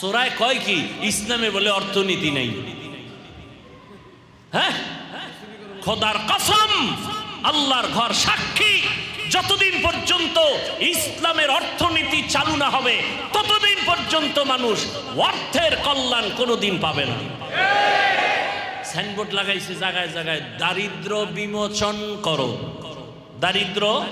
সোরায় কয় কি? ইসলামে বলে অর্থনীতি নেই। হ্যাঁ? খোদার কসম, আল্লাহর ঘর সাক্ষী। যতদিন পর্যন্ত ইসলামের অর্থনীতি চালু না হবে, ততদিন পর্যন্ত মানুষ অর্থের কল্যাণ কোনোদিন পাবে না। সাইনবোর্ড লাগাইছে, জায়গায় জায়গায়, দারিদ্র বিমোচন করো। দারিদ্র?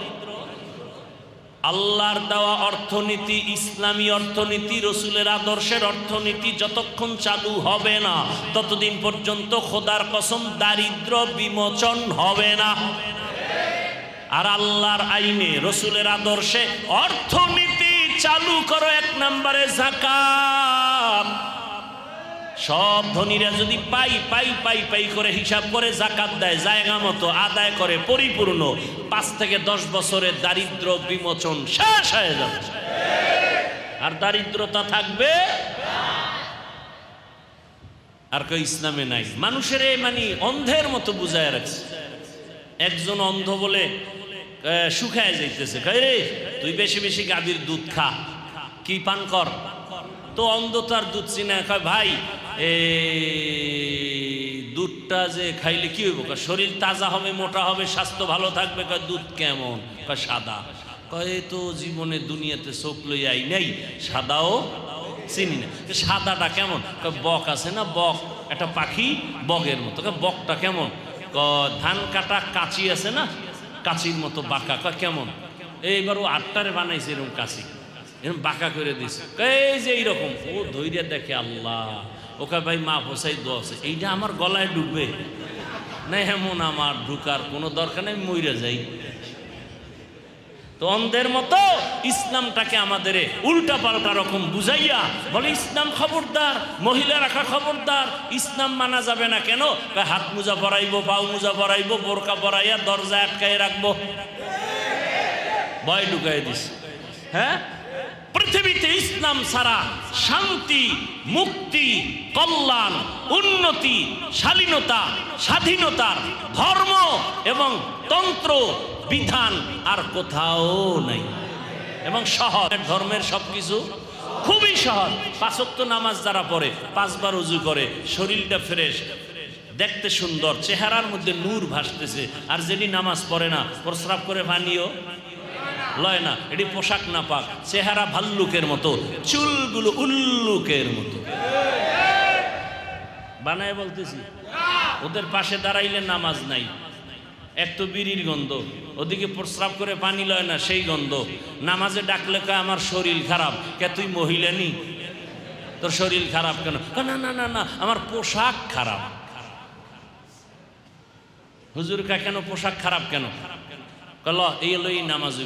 আল্লাহর দেওয়া অর্থনীতি, ইসলামী অর্থনীতি, রসুলের আদর্শের অর্থনীতি যতক্ষণ চালু হবে না, ততদিন পর্যন্ত খোদার কসম দারিদ্র বিমোচন হবে না। আর আল্লাহর আইনে, রসুলের আদর্শে অর্থনীতি চালু করো এক নম্বরে, জাকাত। সব ধনীরা যদি পাই পাই পাই পাই করে হিসাব করে জাকাত দেয়, জায়গা মতো আদায় করে, পরিপূর্ণ, পাঁচ থেকে দশ বছরের দারিদ্র বিমোচন শেষ হয়ে যাবে। আর দারিদ্রতা থাকবে? আর কেউ ইসলামে নাই। মানুষের মানে অন্ধের মতো বুঝায় রাখছে। একজন অন্ধ বলে শুকায় যাইতেছে। রে, তুই বেশি বেশি গাভীর দুধ খা। কি পান কর? তো অন্ধ তার দুধ চিনা ভাই দুধটা যে খাইলে কি হইব? শরীর তাজা হবে, মোটা হবে, স্বাস্থ্য ভালো থাকবে। দুধ কেমন? সাদা। কয় তো জীবনে দুনিয়াতে চোখ লই আই নাই, সাদাও চিনি না। সাদাটা কেমন? বক আছে না, বক? একটা পাখি বগের মতো। বকটা কেমন? ধান কাটা কাঁচি আছে না, কাঁচির মতো বাঁকা। কেমন? এইবার ও আটটারে বানাইছে এরকম কাঁচি। এরকম বাঁকা করে দিছে। এই যে এইরকম। ও ধৈর্য দেখে আল্লাহ। ওকে ভাই, মা ফসাই দোয়াছে এইটা আমার গলায় ডুববে না, এমন আমার ঢুকার কোনো দরকার নেই মইরা যাই। তো অন্ধের মতো ইসলামটাকে আমাদের উল্টা পাল্টা রকম বুঝাইয়া বলে, ইসলাম খবরদার, মহিলা রাখা খবরদার, ইসলাম মানা যাবে না কেন? হাত মোজা পরাইবো, পাও মোজা পরাইবো, বোরকা পরাইয়া দরজা আটকাই রাখব। ভয় ঢুকাই দিস হ্যাঁ? পৃথিবীতে ইসলাম ছাড়া শান্তি, মুক্তি, কল্যাণ, উন্নতি, শালীনতা, স্বাধীনতার ধর্ম এবং তন্ত্র, বিধান আর কোথাও নাই। এবং সহজ। ধর্মের সবকিছু খুবই সহজ। পাঁচক্ত নামাজ যারা পড়ে, পাঁচবার উজু করে, শরীরটা ফ্রেশ, দেখতে সুন্দর, চেহারার মধ্যে নূর ভাসতেছে। আর যেটি নামাজ পড়ে না, প্রস্রাব করে পানিও লয় না, এটি পোশাক না পাক, চেহারা ভাল্লুকের মতো, চুলগুলো উল্লুকের মতো। বানায় বলতেছি, ওদের পাশে দাঁড়াইলে নামাজ নাই। এক তো বিড়ির গন্ধ, ওদিকে প্রস্রাব করে পানি লয় না, সেই গন্ধ। নামাজে ডাকলে কয়, আমার শরীর খারাপ, কে তুই মহিলা নি? তোর শরীর খারাপ কেন? না না না না, আমার পোশাক খারাপ। হুজুর কা কেন পোশাক খারাপ কেন? কল এই হলো এই নামাজ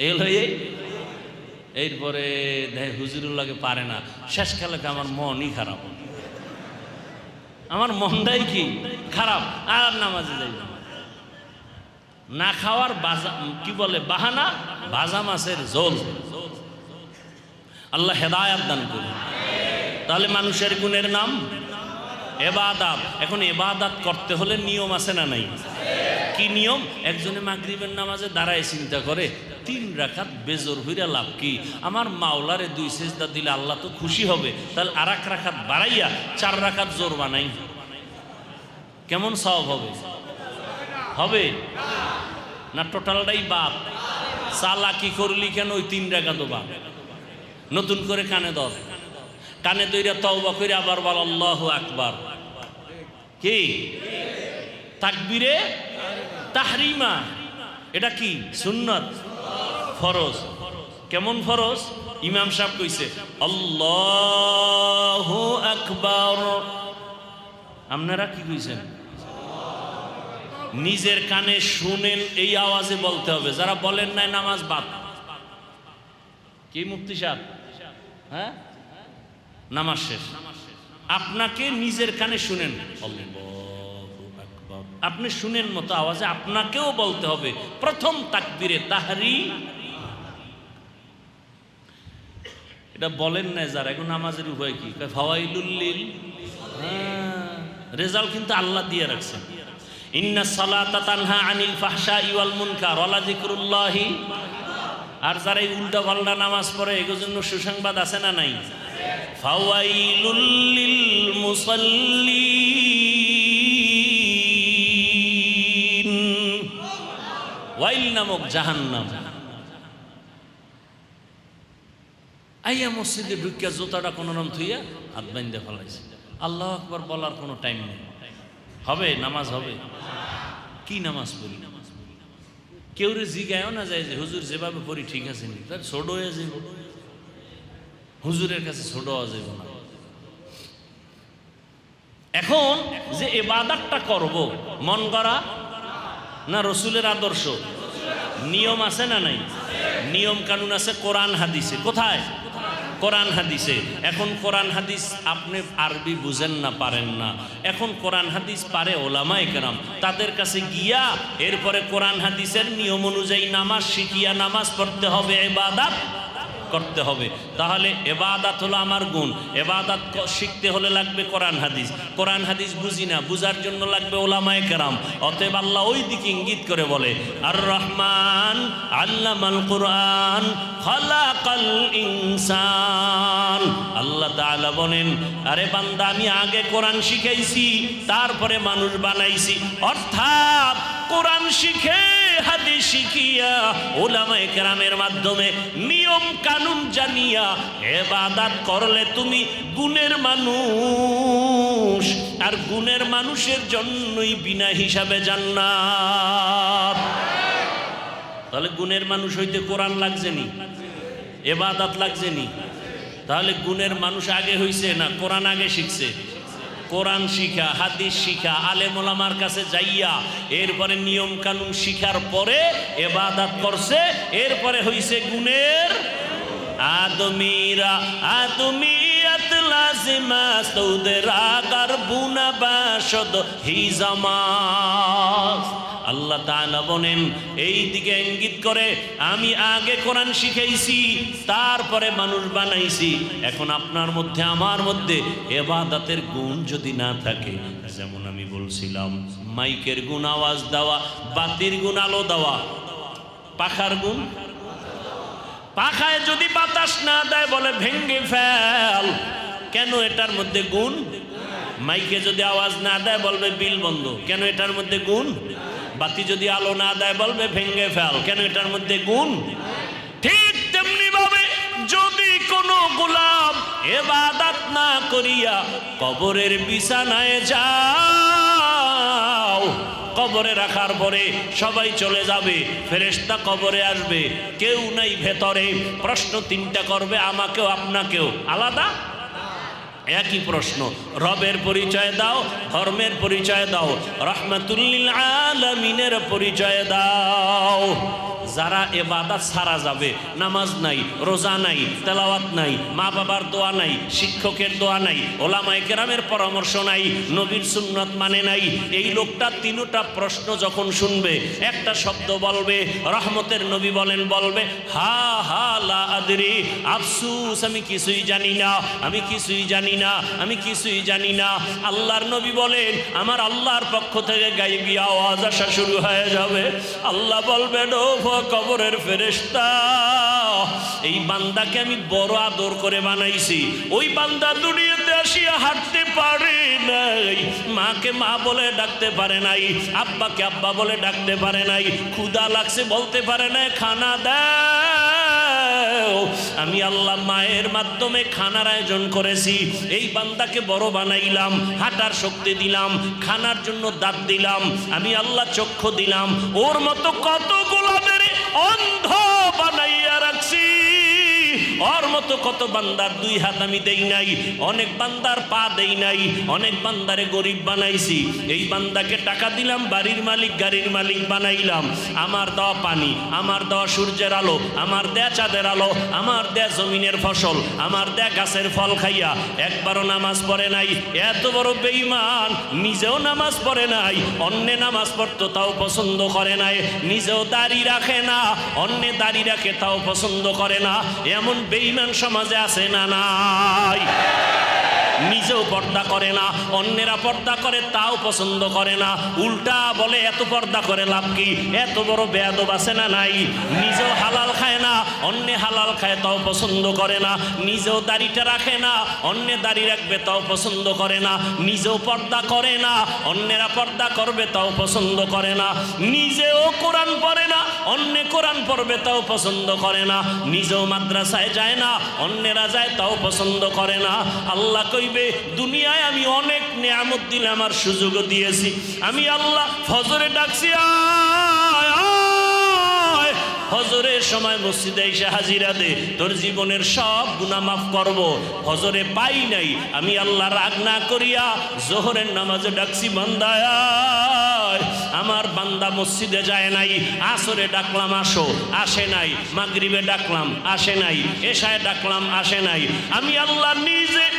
হইব এই। এরপরে লাগে পারে না। শেষ খেলাকে আমার মনই খারাপ। আমার মনটাই কি? খারাপ। আর নামাজে যাই না। খাওয়ার বাজা কি বলে? বাহানা? ভাজা মাছের ঝোল। আল্লাহ হেদায়াত দান করুন। তাহলে মানুষের গুণের নাম এবাদাত। এখন এবাদাত করতে হলে নিয়ম আছে না নাই? কি নিয়ম? একজনে মাগরিবের নামাজে দাঁড়ায় চিন্তা করে, তিন রাখাত বেজোর হইরা লাভ কি? আমার মাওলারে দুই সেজদা দিলে আল্লাহ তো খুশি হবে। তাহলে আর এক রাখাত বাড়াইয়া চার রাখাত জোর বানাই। কেমন সব হবে? হবে? না টোটালটাই বাপ চালাকি করলি কেন ওই তিন রাখাত বাপ নতুন করে কানে দর কানে দইরা তওবা করে আবার বল, আল্লাহ আকবার। কি? তাকবিরে? তাহরিমা। এটা কি? সুন্নত? ফরজ। কেমন ফরজ? ইমাম সাহেব কইছে, আল্লাহ আকবার। আপনারা কি কইছেন? নিজের কানে শুনেন, এই আওয়াজে বলতে হবে। যারা বলেন নাই, নামাজ বাদ। কি মুক্তি সাহেব? হ্যাঁ? নামাজ শেষ। আপনাকে নিজের কানে শুনেন। আপনি শুনেন মতো আওয়াজে আপনাকেও বলতে হবে প্রথম তাকবিরে তাহারি। এটা বলেন না যারা এখন নামাজের উভয় কি? ফাওয়াইলুল্লিল হ্যাঁ, রেজাল্ট কিন্তু আল্লাহ দিয়ে রাখছেন। ইন্না সালাতা তানহা আনিল ফাহশা ইওয়াল মুনকার ওয়ালা যিকরুল্লাহি। আর যারা এই উল্টা পাল্টা নামাজ পড়ে এগুলোর জন্য সুসংবাদ আছে না নাই? ফাওয়াইলুল লিল মুসাল্লিন। নামক আইয়া কোনো নাম থুইয়া হাত বাইন্দে ফেলাইছে। আল্লাহ আকবার বলার কোনো টাইম নেই। হবে, নামাজ হবে। কি নামাজ পড়ি? কেউ রে জিগায়ও না যায় যে, হুজুর, যেভাবে পড়ি ঠিক আছে নি? তার ছোট হয়ে যাইব হুজুরের কাছে ছোট যাইব না। এখন যে এবাদাতটা করব, মন করা না রসুলের আদর্শ? নিয়ম আছে না নাই? নিয়ম কানুন আছে, কোরআন হাদিসে। কোথায়? কোরআন হাদিসে। এখন কোরআন হাদিস আপনি আরবি বুঝেন না, পারেন না। এখন কোরআন হাদিস পারে ওলামা একরাম তাদের কাছে গিয়া এরপরে কোরআন হাদিসের নিয়ম অনুযায়ী নামাজ শিখিয়া নামাজ পড়তে হবে এবাদাত করতে হবে। তাহলে এবাদাত হলো আমার গুণ। এবাদাত শিখতে হলে লাগবে কোরআন হাদিস। কোরআন হাদিস বুঝি না, বুঝার জন্য লাগবে ওলামায়ে কেরাম। অতএব আল্লাহ ওই দিকে ইঙ্গিত করে বলে আর রহমান আল্লামাল কোরআন, খালাকাল ইনসান। আল্লাহ তাআলা বলেন, আরে বান্দা, আমি আগে কোরআন শিখাইছি, তারপরে মানুষ বানাইছি। অর্থাৎ কোরআন শিখে, হাদিস শিখিয়া ওলামা একরামের মাধ্যমে নিয়ম কানুন জানিয়া, এবাদাত করলে তুমি গুণের মানুষ। আর গুণের মানুষের জন্যই বিনা হিসাবে জান্নাত। তাহলে গুণের মানুষ হইতে কোরআন লাগছে নি? এবাদাত লাগছে নি? তাহলে গুণের মানুষ আগে হইছে না কোরআন আগে শিখছে? কোরআন শিখা, হাদিস শিখা আলে মোলামার কাছে যাইয়া এরপরে নিয়ম কানুন শিখার পরে এবাদাত করছে, এরপরে হইছে গুণের আদমিরা। আদমিয়াত লাজিমা আগার বুনা বাসদ আল্লাহ বলেন, এই দিকে ইঙ্গিত করে, আমি আগে কোরআন শিখাইছি, তারপরে মানুষ বানাইছি। এখন আপনার মধ্যে, আমার মধ্যে এবাদাতের গুণ যদি না থাকে, যেমন আমি বলছিলাম, মাইকের গুণ আওয়াজ দেওয়া, বাতির গুণ আলো দেওয়া। পাখার গুণ? পাখায় যদি বাতাস না দেয়, বলে ভেঙ্গে ফেল। কেন এটার মধ্যে গুণ? মাইকে যদি আওয়াজ না দেয়, বলবে বিল বন্ধ। কেন এটার মধ্যে গুণ? বাতি যদি আলো না দেয়, বলবে ভেঙ্গে ফেল। কেন এটার মধ্যে গুণ? ঠিক তেমনি ভাবে যদি কোনো গোলাম এবাদাত না করিয়া কবরের বিছানায় যাও, কবরে রাখার পরে সবাই চলে যাবে, ফেরেশতা কবরে আসবে, কেউ নাই ভেতরে। প্রশ্ন তিনটা করবে, আমাকেও, আপনাকেও। আলাদা? একই প্রশ্ন রবের পরিচয় দাও ধর্মের পরিচয় দাও রহমাতুল্লিল আলমিনের পরিচয় দাও। যারা এবাদাত সারা যাবে, নামাজ নাই, রোজা নাই, তেলাওয়াত নাই মা বাবার দোয়া নাই, শিক্ষকের দোয়া নাই ওলামাই কেরামের পরামর্শ নাই, নবীর সুন্নত মানে নাই, এই লোকটা তিনটা প্রশ্ন যখন শুনবে, একটা শব্দ বলবে, রহমতের নবী বলেন, বলবে, হা হা, লা আদরি, আফসুস, আমি কিছুই জানি না, আমি কিছুই জানি না, আমি কিছুই জানি না। আল্লাহর নবী বলেন, আমার আল্লাহর পক্ষ থেকে গাইবি আওয়াজ আসা শুরু হয়ে যাবে। আল্লাহ বলবেন ও কবরের ফেরেশতা। এই বান্দাকে আমি বড় আদর করে বানাইছি। ওই বান্দা দুনিয়াতে আসিয়া হাঁটতে পারে নাই। মাকে মা বলে ডাকতে পারে নাই, আব্বাকে আব্বা বলে ডাকতে পারে নাই ক্ষুদা লাগছে বলতে পারে নাই, খানা দাও। আমি আল্লাহ মায়ের মাধ্যমে খানার আয়োজন করেছি। এই বান্দাকে বড় বানাইলাম, হাঁটার শক্তি দিলাম, খানার জন্য দাঁত দিলাম, আমি আল্লাহ চক্ষু দিলাম। ওর মতো কত গোলামের অন্ধ বানাইয়া রাখছি ওর মতো কত বান্দার দুই হাত আমি দেই নাই, অনেক বান্দার পা দেই নাই, অনেক বান্দারে গরিব বানাইছি। এই বান্দাকে টাকা দিলাম, বাড়ির মালিক, গাড়ির মালিক বানাইলাম। আমার দেওয়া পানি, আমার দেওয়া সূর্যের আলো, আমার দেয়া চাঁদের আলো, আমার দেয়া জমিনের ফসল, আমার দেয়া গাছের ফল খাইয়া একবারও নামাজ পড়ে নাই। এত বড় বেঈমান, নিজেও নামাজ পড়ে নাই, অন্যে নামাজ পড়তো, তাও পছন্দ করে নাই। নিজেও দাড়ি রাখে না, অন্যে দাড়ি রাখে, তাও পছন্দ করে না। এমন বেঈমান সমাজে আছে না নাই? নিজেও পর্দা করে না, অন্যেরা পর্দা করে তাও পছন্দ করে না। উল্টা বলে, এত পর্দা করে লাভ কি? এত বড় বেয়াদব আছে না নাই? নিজেও হালাল খায় না, অন্যে হালাল খায় তাও পছন্দ করে না। নিজেও দাড়িটা রাখে না, অন্যে দাড়ি রাখবে তাও পছন্দ করে না। নিজেও পর্দা করে না, অন্যেরা পর্দা করবে তাও পছন্দ করে না। নিজেও কোরআন পড়ে না, অন্যে কোরআন পড়বে তাও পছন্দ করে না। নিজেও মাদ্রাসায় যায় না, অন্যেরা যায় তাও পছন্দ করে না। আল্লাহ কইবে দুনিয়ায় আমি অনেক নিয়ামত দিলে আমার সুযোগও দিয়েছি। আমি আল্লাহ, ফজরে ডাকছি, আয়। সময় মসজিদে এসে হাজিরা দে। তোর জীবনের সব গুনাহ মাফ করব। ফজরে পাই নাই। আমি আল্লাহ রাগ না করিয়া জোহরের নামাজে ডাকছি, বান্দায় আমার বান্দা মসজিদে যায় নাই। আসরে ডাকলাম, আসো। আসে নাই। মাগরিবে ডাকলাম, আসে নাই। এশায় ডাকলাম, আসে নাই। আমি আল্লাহ নিজে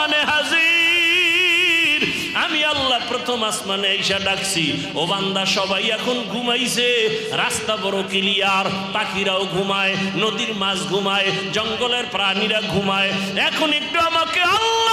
আসমানে হাজির। আমি আল্লাহ প্রথম আসমানে ঈশা ডাকছি, ও বান্দা, সবাই এখন ঘুমাইছে। রাস্তা বড় ক্লিয়ার পাখিরাও ঘুমায়, নদীর মাছ ঘুমায়, জঙ্গলের প্রাণীরা ঘুমায়। এখন একটু আমাকে আল্লাহ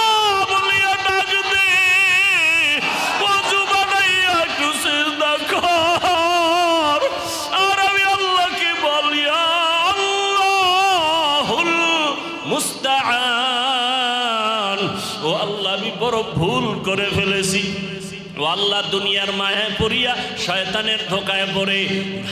করে ফেলেছি ও আল্লাহ দুনিয়ার মায়ায় পড়িয়া শয়তানের ধোকায় পড়ে,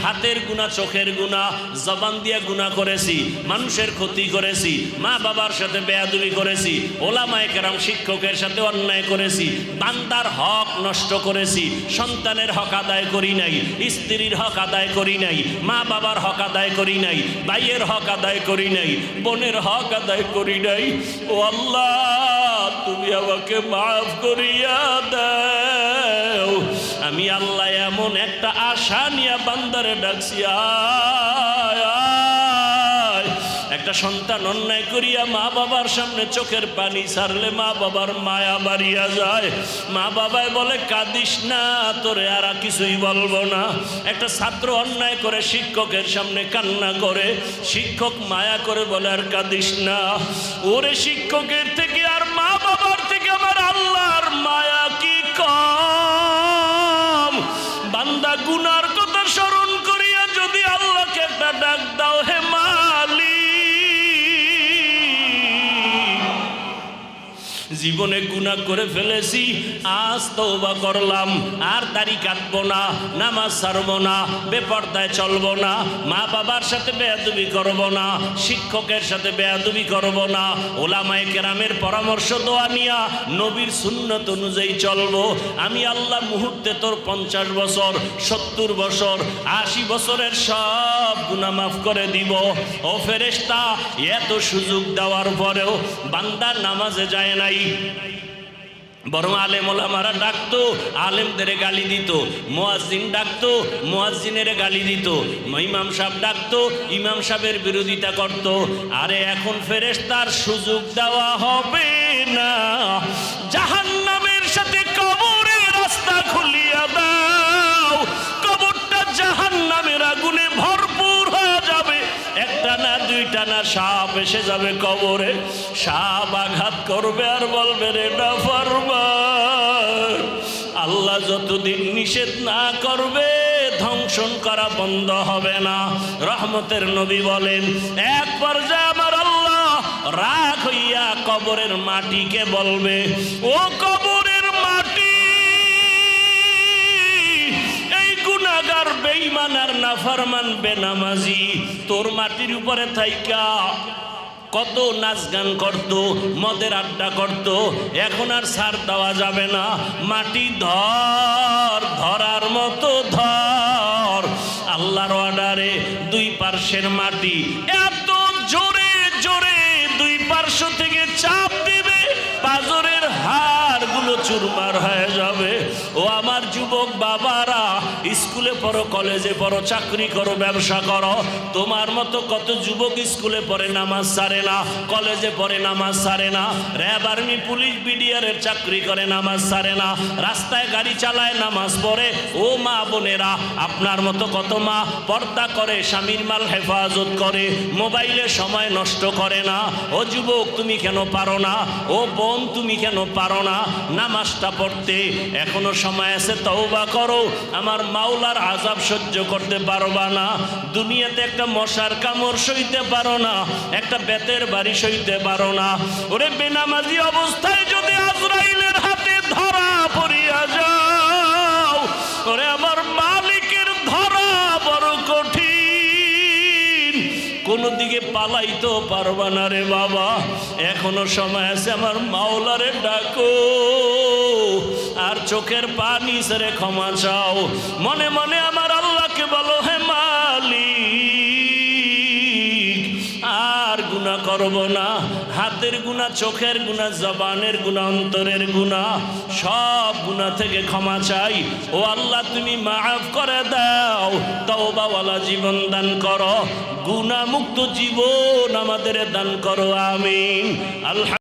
হাতের গুণা, চোখের গুণা, জবান দিয়া গুণা করেছি, মানুষের ক্ষতি করেছি, মা বাবার সাথে বেয়াদুবি করেছি, ওলামায় কেরাম শিক্ষকের সাথে অন্যায় করেছি, বান্দার হক নষ্ট করেছি, সন্তানের হক আদায় করি নাই, স্ত্রীর হক আদায় করি নাই, মা বাবার হক আদায় করি নাই, ভাইয়ের হক আদায় করি নাই, বোনের হক আদায় করি নাই। ও আল্লাহ, তুমি আমাকে মাফ করিয়া দাও। আমি আল্লাহ এমন একটা আশা নিয়ে বান্দারে ডাকছি। একটা সন্তান অন্যায় করিয়া মা বাবার সামনে চোখের পানি ছাড়লে মা বাবার মায়া বাড়িয়া যায়। মা বাবায় বলে, কাঁদিস না, তোরে আর কিছুই বলব না। একটা ছাত্র অন্যায় করে শিক্ষকের সামনে কান্না করে। শিক্ষক মায়া করে বলে, আর কাঁদিস না। ওরে শিক্ষকের থেকে জীবনে গুণা করে ফেলেছি, আজ তওবা করলাম, আর দাড়ি কাটবো না, নামাজ ছাড়বো না, বেপর্দায় চলবো না মা বাবার সাথে বেয়াদুবি করব না, শিক্ষকের সাথে বেয়াদুবি করব না, ওলামায়ে কেরামের পরামর্শ দোয়া নিয়া নবীর সুন্নত অনুযায়ী চলবো। আমি আল্লাহ মুহূর্তে তোর পঞ্চাশ বছর, সত্তর বছর, আশি বছরের সব গুণা মাফ করে দিব। ও ফেরেশতা, এত সুযোগ দেওয়ার পরেও বান্দা নামাজে যায় নাই বরং আলেম ওলামারা ডাকতো, আলেমদের গালি দিত মোয়াজিন ডাকতো মোয়াজিনের গালি দিত। ইমাম সাহেব ডাকতো, ইমাম সাহেবের বিরোধিতা করত। আরে এখন ফেরেশতার সুযোগ দেওয়া হবে না। জাহান্নামের না, সাপ এসে যাবে কবরে। সাপ আঘাত করবে আর বলবে, রে আল্লাহ যতদিন নিষেধ না করবে, ধ্বংসন করা বন্ধ হবে না। রহমতের নবী বলেন এক পর্যায়ে আমার আল্লাহ রাগ হইয়া কবরের মাটিকে বলবে, ও কবরের বেঈমান আর নাফরমান, বেনামাজি, তোর মাটির উপরে থাইকা। কত নাচ গান করত, মদের আড্ডা করত, এখন আর ছাড় দেওয়া যাবে না। মাটি ধর, ধরার মতো ধর। আল্লাহর অর্ডারে দুই পার্শ্বের মাটি। এত জোরে জোরে দুই পার্শ্ব থেকে চাপ চুরমার হয়ে যাবে। ও আমার যুবক বাবারা, স্কুলে পড়ো, কলেজে পড়ো, চাকরি করো, ব্যবসা করো। তোমার মতো কত যুবক স্কুলে পড়ে নামাজ সারে না, কলেজে পড়ে নামাজ সারে না, র্যাব আর্মি, পুলিশ বিডিআরের চাকরি করে নামাজ সারে না, রাস্তায় গাড়ি চালায় নামাজ পড়ে। ও মা বোনেরা, আপনার মতো কত মা পর্দা করে, স্বামীর মাল হেফাজত করে, মোবাইলে সময় নষ্ট করে না। ও যুবক, তুমি কেন পারো না? ও বোন, তুমি কেন পারো না? নামাজটা পড়তে এখনও সময় আছে, তওবা করো। আমার মাওলার আজাব সহ্য করতে পারবা না। দুনিয়াতে একটা মশার কামড় সইতে পারো না, একটা বেতের বাড়ি সইতে পারো না। ওরে বেনামাজি অবস্থায় যদি আজরাইলের হাতে ধরা পড়িয়া যাও, ওরে আমার মালিকের ধরা বড় কঠিন। কোনো দিকে পালাইতো পারবা না রে বাবা, এখনও সময় আছে, আমার মাওলারে ডাকো। আর চোখের পানি সেরে ক্ষমা চাও। মনে মনে আমার আল্লাহকে বলো, হে মালিক, আর গুণা করব না। হাতের গুণা চোখের গুণা জবানের গুণা অন্তরের গুণা সব গুণা থেকে ক্ষমা চাই। ও আল্লাহ, তুমি মাফ করে দাও। তওবাওয়ালা জীবন দান করো। গুণা মুক্ত জীবন আমাদের দান করো, আমিন। আল্লাহ